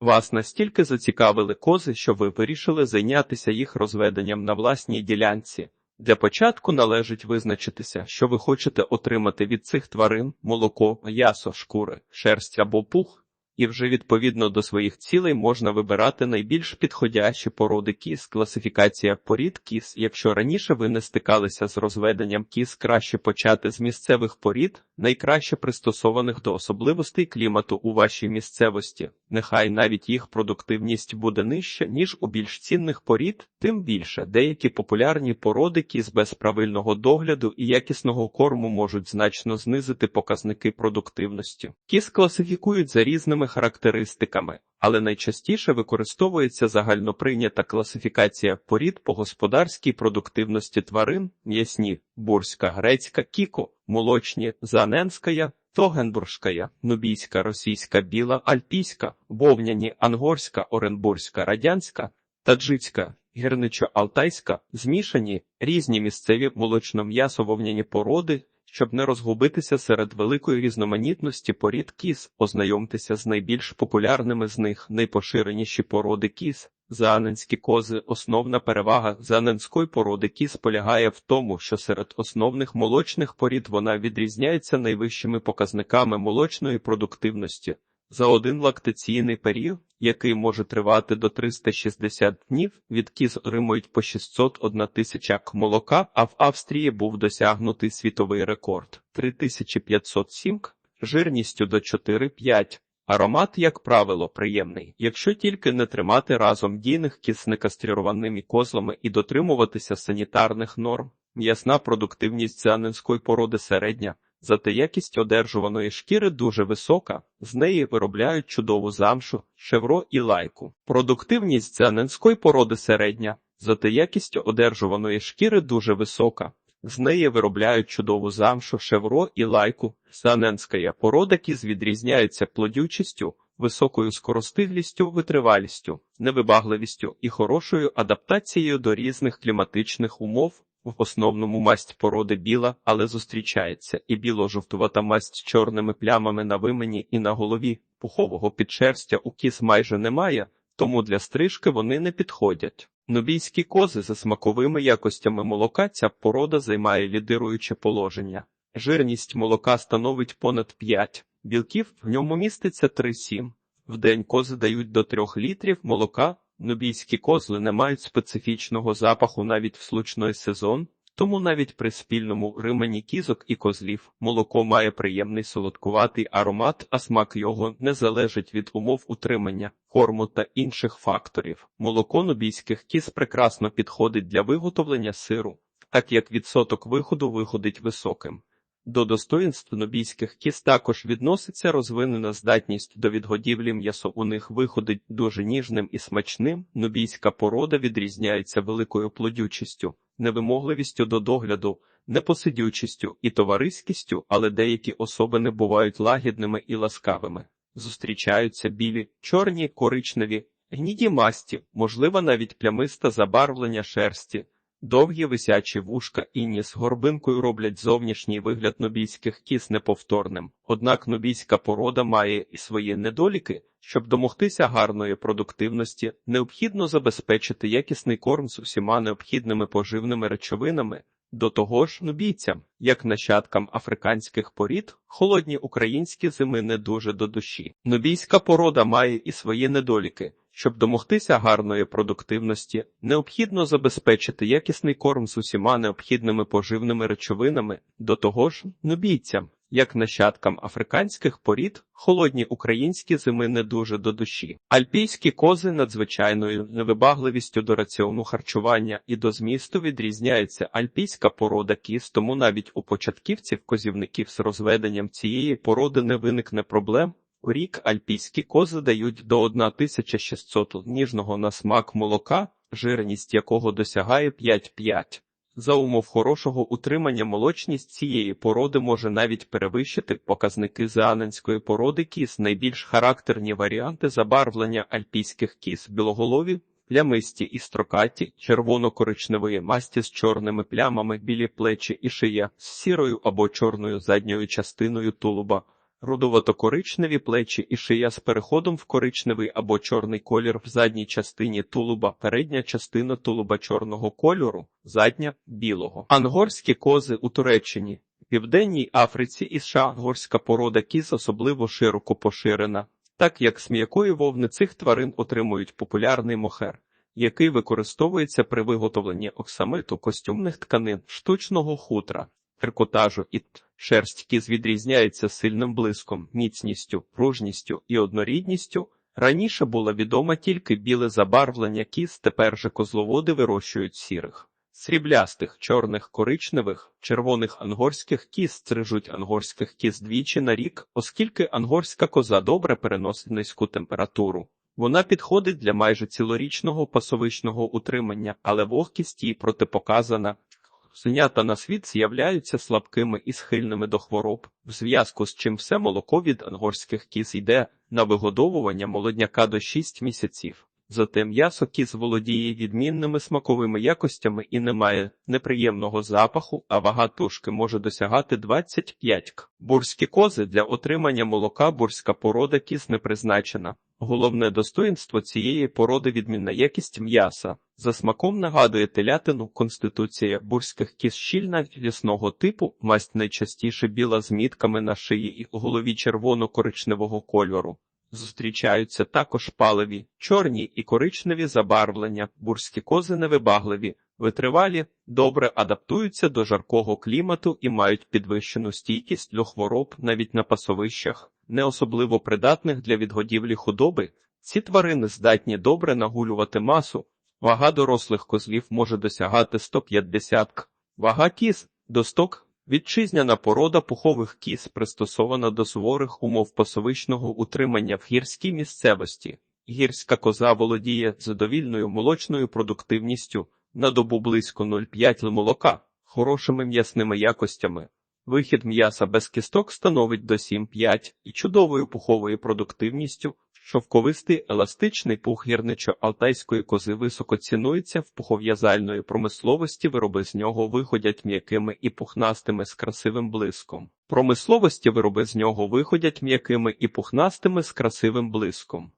Вас настільки зацікавили кози, що ви вирішили зайнятися їх розведенням на власній ділянці. Для початку належить визначитися, що ви хочете отримати від цих тварин молоко, м'ясо, шкури, шерсть або пух, і вже відповідно до своїх цілей можна вибирати найбільш підходящі породи кіз. Класифікація порід кіз. Якщо раніше ви не стикалися з розведенням кіз, краще почати з місцевих порід, найкраще пристосованих до особливостей клімату у вашій місцевості. Нехай навіть їх продуктивність буде нижча, ніж у більш цінних порід, тим більше деякі популярні породи кіз без правильного догляду і якісного корму можуть значно знизити показники продуктивності. Кіз класифікують за різними характеристиками, але найчастіше використовується загальноприйнята класифікація порід по господарській продуктивності тварин, м'ясні, бурська, грецька, кіко, молочні, заненська, Тогенбургська, нубійська, російська, біла, альпійська, вовняні, ангорська, оренбурзька, радянська, таджицька, гірничо-алтайська, змішані різні місцеві молочно-м'ясо-вовняні породи, щоб не розгубитися серед великої різноманітності порід кіз, ознайомтеся з найбільш популярними з них найпоширеніші породи кіз. Зааненські кози основна перевага зааненської породи кіз полягає в тому, що серед основних молочних порід вона відрізняється найвищими показниками молочної продуктивності. За один лактаційний період, який може тривати до 360 днів, від кіз отримують по 601 тисяча к молока, а в Австрії був досягнутий світовий рекорд 3507 к, жирністю до 4,5. Аромат, як правило, приємний, якщо тільки не тримати разом дійних кіз некастрированими козлами і дотримуватися санітарних норм. М'ясна продуктивність зянинської породи середня. Зате якість одержуваної шкіри дуже висока, з неї виробляють чудову замшу, шевро і лайку. Продуктивність зянинської породи середня, зате якість одержуваної шкіри дуже висока, з неї виробляють чудову замшу, шевро і лайку. Саненська порода кіз відрізняється плодючістю, високою скоростиглістю, витривалістю, невибагливістю і хорошою адаптацією до різних кліматичних умов. В основному масть породи біла, але зустрічається і біло-жовтувата масть з чорними плямами на вимені і на голові. Пухового підшерстя у кіз майже немає, тому для стрижки вони не підходять. Нубійські кози за смаковими якостями молока ця порода займає лідируюче положення. Жирність молока становить понад 5, білків в ньому міститься 3-7. В день кози дають до 3 літрів молока. Нубійські козли не мають специфічного запаху навіть в случний сезон, тому навіть при спільному римені кізок і козлів молоко має приємний солодкуватий аромат, а смак його не залежить від умов утримання, корму та інших факторів. Молоко нубійських кіз прекрасно підходить для виготовлення сиру, так як відсоток виходу виходить високим. До достоїнств нобійських кіз також відноситься розвинена здатність до відгодівлі м'ясо у них виходить дуже ніжним і смачним. Нобійська порода відрізняється великою плодючістю, невимогливістю до догляду, непосидючістю і товариськістю, але деякі особини бувають лагідними і ласкавими. Зустрічаються білі, чорні, коричневі, гніді масті, можливо, навіть плямиста забарвлення шерсті. Довгі висячі вушка і ніс горбинкою роблять зовнішній вигляд нобійських кіз неповторним. Однак нобійська порода має і свої недоліки. Щоб домогтися гарної продуктивності, необхідно забезпечити якісний корм з усіма необхідними поживними речовинами. До того ж, нубійцям, як нащадкам африканських порід, холодні українські зими не дуже до душі. Нубійська порода має і свої недоліки. Щоб домогтися гарної продуктивності, необхідно забезпечити якісний корм з усіма необхідними поживними речовинами, до того ж, нубійцям, як нащадкам африканських порід, холодні українські зими не дуже до душі. Альпійські кози надзвичайною невибагливістю до раціону харчування і до змісту відрізняється альпійська порода кіз, тому навіть у початківців козівників з розведенням цієї породи не виникне проблем. У рік альпійські кози дають до 1600 ніжного на смак молока, жирність якого досягає 5,5. За умов хорошого утримання молочність цієї породи може навіть перевищити показники зааненської породи кіз. Найбільш характерні варіанти забарвлення альпійських кіз білоголові, плямисті і строкаті, червоно-коричневої масті з чорними плямами, білі плечі і шия, з сірою або чорною задньою частиною тулуба рудовато-коричневі плечі і шия з переходом в коричневий або чорний колір в задній частині тулуба, передня частина тулуба чорного кольору, задня білого. Ангорські кози у Туреччині. Південній Африці і США ангорська порода кіз особливо широко поширена, так як з м'якої вовни цих тварин отримують популярний мохер, який використовується при виготовленні оксамиту, костюмних тканин, штучного хутра, трикотажу і. Шерсть кіз відрізняється сильним блиском, міцністю, пружністю і однорідністю. Раніше було відомо тільки біле забарвлення кіз, тепер же козловоди вирощують сірих. Сріблястих, чорних, коричневих, червоних ангорських кіз стрижуть ангорських кіз двічі на рік, оскільки ангорська коза добре переносить низьку температуру. Вона підходить для майже цілорічного пасовичного утримання, але вогкість їй протипоказана. Синята на світ з'являються слабкими і схильними до хвороб, в зв'язку з чим все молоко від ангорських кіз йде на вигодовування молодняка до 6 місяців. Зате м'ясо кіз володіє відмінними смаковими якостями і не має неприємного запаху, а вага тушки може досягати 25 к. Бурські кози для отримання молока бурська порода кіз не призначена. Головне достоїнство цієї породи відмінна якість м'яса. За смаком нагадує телятину, конституція бурських кіз щільна лісного типу, масть найчастіше біла з мітками на шиї і голові червоно-коричневого кольору. Зустрічаються також паливі, чорні і коричневі забарвлення, бурські кози невибагливі, витривалі, добре адаптуються до жаркого клімату і мають підвищену стійкість до хвороб навіть на пасовищах, не особливо придатних для відгодівлі худоби. Ці тварини здатні добре нагулювати масу, вага дорослих козлів може досягати 150 к. Вага кіз до 100 к. Вітчизняна порода пухових кіз пристосована до суворих умов пасовичного утримання в гірській місцевості. Гірська коза володіє задовільною молочною продуктивністю на добу близько 0,5 л молока, хорошими м'ясними якостями. Вихід м'яса без кісток становить до 7,5 і чудовою пуховою продуктивністю. Шовковистий еластичний пух гірничо-алтайської кози високо цінується в пухов'язальної промисловості. Вироби з нього виходять м'якими і пухнастими з красивим блиском. Промисловості вироби з нього виходять м'якими і пухнастими з красивим блиском.